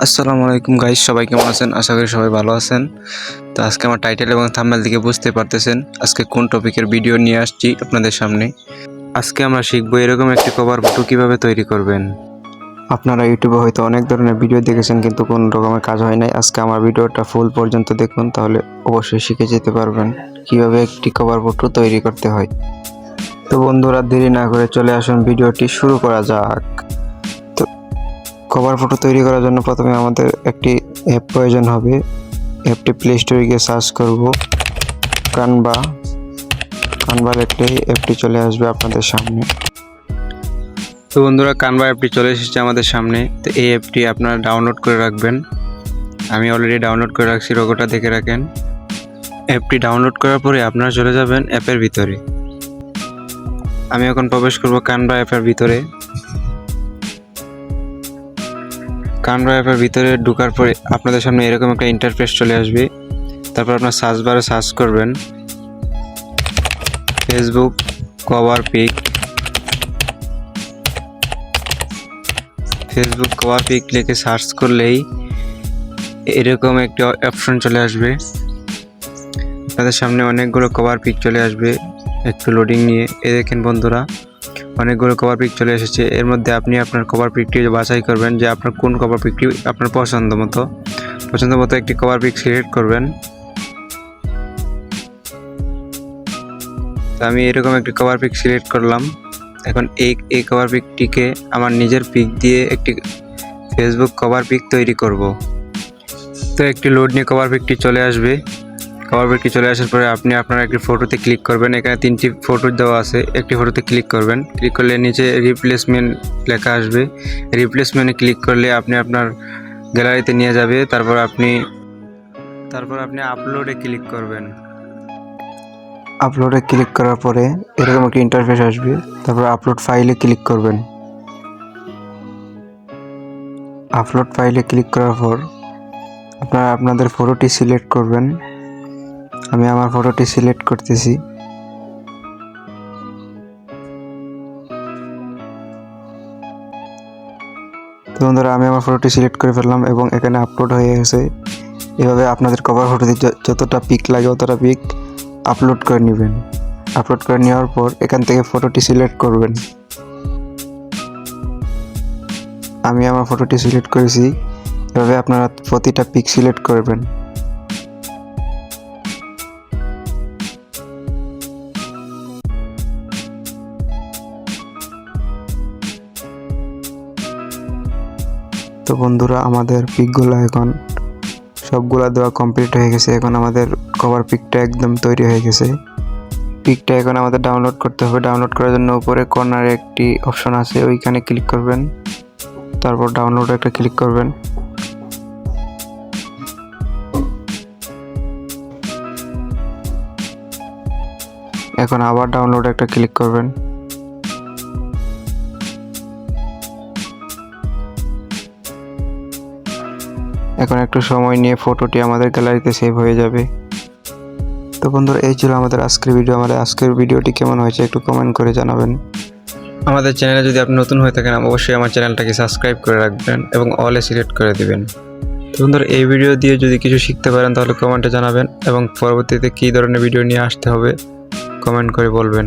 আসসালামু আলাইকুম গাইস, সবাই কেমন আছেন? আশা করি সবাই ভালো আছেন। তো আজকে আমার টাইটেল এবং থাম্বনেল দিকে বুঝতে পারতেছেন আজকে কোন টপিকের ভিডিও নিয়ে আসছি আপনাদের সামনে। আজকে আমরা শিখব এরকম একটি কভার ফটো কীভাবে তৈরি করবেন। আপনারা ইউটিউবে হয়তো অনেক ধরনের ভিডিও দেখেছেন, কিন্তু কোনো রকমের কাজ হয় নাই। আজকে আমার ভিডিওটা ফুল পর্যন্ত দেখুন, তাহলে অবশ্যই শিখে যেতে পারবেন কীভাবে একটি কভার ফটো তৈরি করতে হয়। তো বন্ধুরা, দেরি না করে চলে আসুন ভিডিওটি শুরু করা যাক। কভার ফটো তৈরি করার জন্য প্রথমে আমাদের একটি অ্যাপ প্রয়োজন হবে। অ্যাপটি প্লে স্টোরে গিয়ে সার্চ করব। কানবা কানবা লিখলেই অ্যাপটি চলে আসবে আপনাদের সামনে। তো বন্ধুরা কানবা অ্যাপটি চলে এসেছে আমাদের সামনে। তো এই অ্যাপটি আপনারা ডাউনলোড করে রাখবেন। আমি অলরেডি ডাউনলোড করে রাখছি লোগোটা দেখে রাখেন। অ্যাপটি ডাউনলোড করার পরে আপনারা চলে যাবেন অ্যাপের ভিতরে। আমি এখন প্রবেশ করব কানবা অ্যাপের ভিতরে। কানভা অ্যাপের ভিতরে ঢোকার পরে আপনাদের সামনে এরকম একটা ইন্টারফেস চলে আসবে। তারপর আপনার সার্চ বারে সার্চ করবেন। Facebook cover pic Facebook cover pic লিখে সার্চ করলেই এরকম একটি অপশন চলে আসবে। আপনাদের সামনে অনেকগুলো কভার পিক চলে আসবে একটু লোডিং নিয়ে। এ দেখেন বন্ধুরা অনেকগুলো কভার পিক চলে এসেছে। এর মধ্যে আপনি আপনার কভার পিকটি বাছাই করবেন যে আপনার কোন কভার পিকটি আপনার পছন্দ মতো। পছন্দ মতো একটি কভার পিক সিলেক্ট করবেন। তো আমি এরকম একটি কভার পিক সিলেক্ট করলাম। এখন এই এই কভার পিকটিকে আমার নিজের পিক দিয়ে একটি ফেসবুক কভার পিক তৈরি করব। তো একটি লোড নিয়ে কভার পিকটি চলে আসবে। কভার পিকটি চলে আসার পরে আপনি আপনার একটি ফটোতে ক্লিক করবেন। এখানে তিনটি ফটো দেওয়া আছে। একটি ফটোতে ক্লিক করবেন। ক্লিক করলে নিচে রিপ্লেসমেন্ট লেখা আসবে। রিপ্লেসমেন্টে ক্লিক করলে আপনি আপনার গ্যালারিতে নিয়ে যাবে। তারপর আপনি তারপর আপনি আপলোডে ক্লিক করবেন। আপলোডে ক্লিক করার পরে এরকম একটি ইন্টারফেস আসবে। তারপর আপলোড ফাইলে ক্লিক করবেন। আপলোড ফাইলে ক্লিক করার পর আপনারা আপনাদের ফটোটি সিলেক্ট করবেন। আমি আমার ফটোটি সিলেক্ট করতেছি। তো বন্ধুরা, আমি আমার ফটোটি সিলেক্ট করে ফেললাম এবং এখানে আপলোড হয়ে গেছে। এভাবে আপনাদের কভার ফটোতে যতটা পিক লাগে অতটা পিক আপলোড করে নেবেন। আপলোড করে নেওয়ার পর এখান থেকে ফটোটি সিলেক্ট করবেন। আমি আমার ফটোটি সিলেক্ট করেছি। এভাবে আপনারা প্রতিটা পিক সিলেক্ট করবেন। তো বন্ধুরা, আমাদের পিকগুলো এখন সবগুলা দেওয়া কমপ্লিট হয়ে গেছে। এখন আমাদের কভার পিকটা একদম তৈরি হয়ে গেছে। পিকটা এখন আমাদের ডাউনলোড করতে হবে। ডাউনলোড করার জন্য উপরে কর্নারে একটি অপশন আছে, ওইখানে ক্লিক করবেন। তারপর ডাউনলোড একটা ক্লিক করবেন। এখন আবার ডাউনলোড একটা ক্লিক করবেন। এখন একটু সময় নিয়ে ফটোটি আমাদের গ্যালারিতে সেভ হয়ে যাবে। তো বন্ধুরা, এই ছিল আমাদের আজকের ভিডিও আমাদের আজকের ভিডিওটি কেমন হয়েছে একটু কমেন্ট করে জানাবেন। আমাদের চ্যানেলে যদি আপনি নতুন হয়ে থাকেন, অবশ্যই আমার চ্যানেলটাকে সাবস্ক্রাইব করে রাখবেন এবং অলে সিলেক্ট করে দিবেন। তো বন্ধুরা, এই ভিডিও দিয়ে যদি কিছু শিখতে পারেন, তাহলে কমেন্টে জানাবেন এবং পরবর্তীতে কী ধরনের ভিডিও নিয়ে আসতে হবে কমেন্ট করে বলবেন।